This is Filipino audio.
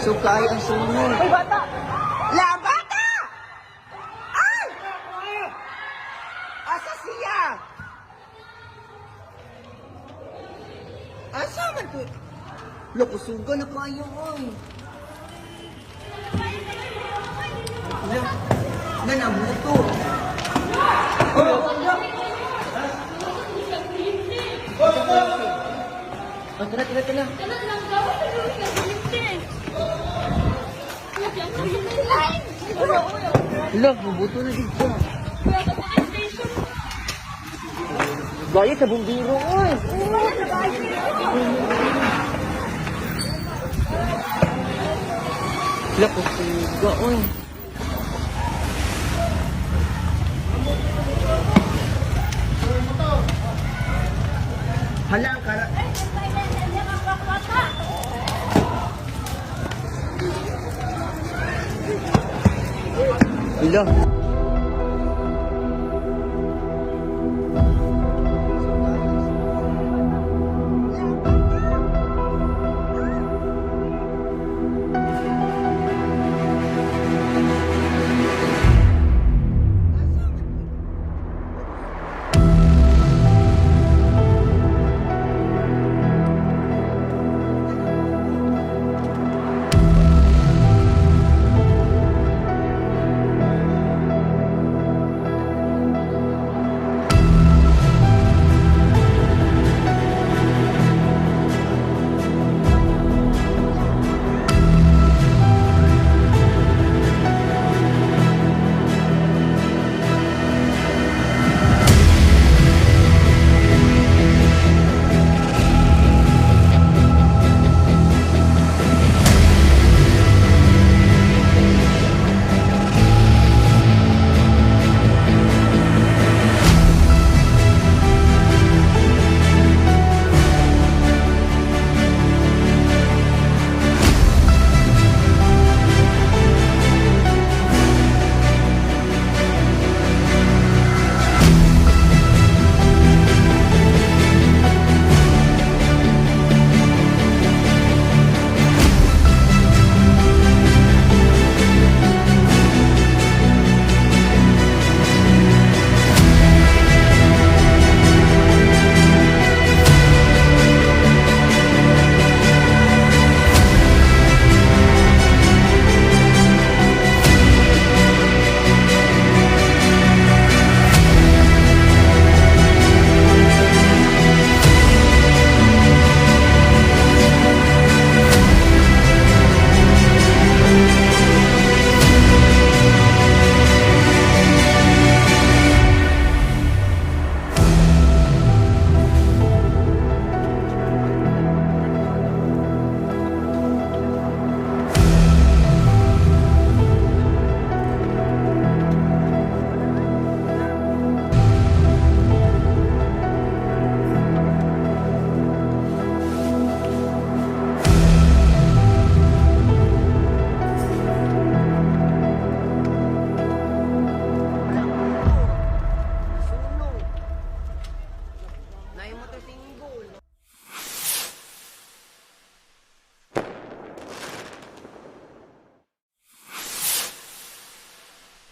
Sukay ang sunod. Ay, bata! La bata! Ay! Asa siya? Asa man to? Loko, suga na kayo, oy. Na, nanamuto. Oh, Oh, tara, tara, tara. Look, mabuto na dito. Gaya sa bumbiro, oy. Look, suga, oy. Hala, ang kara... Hala.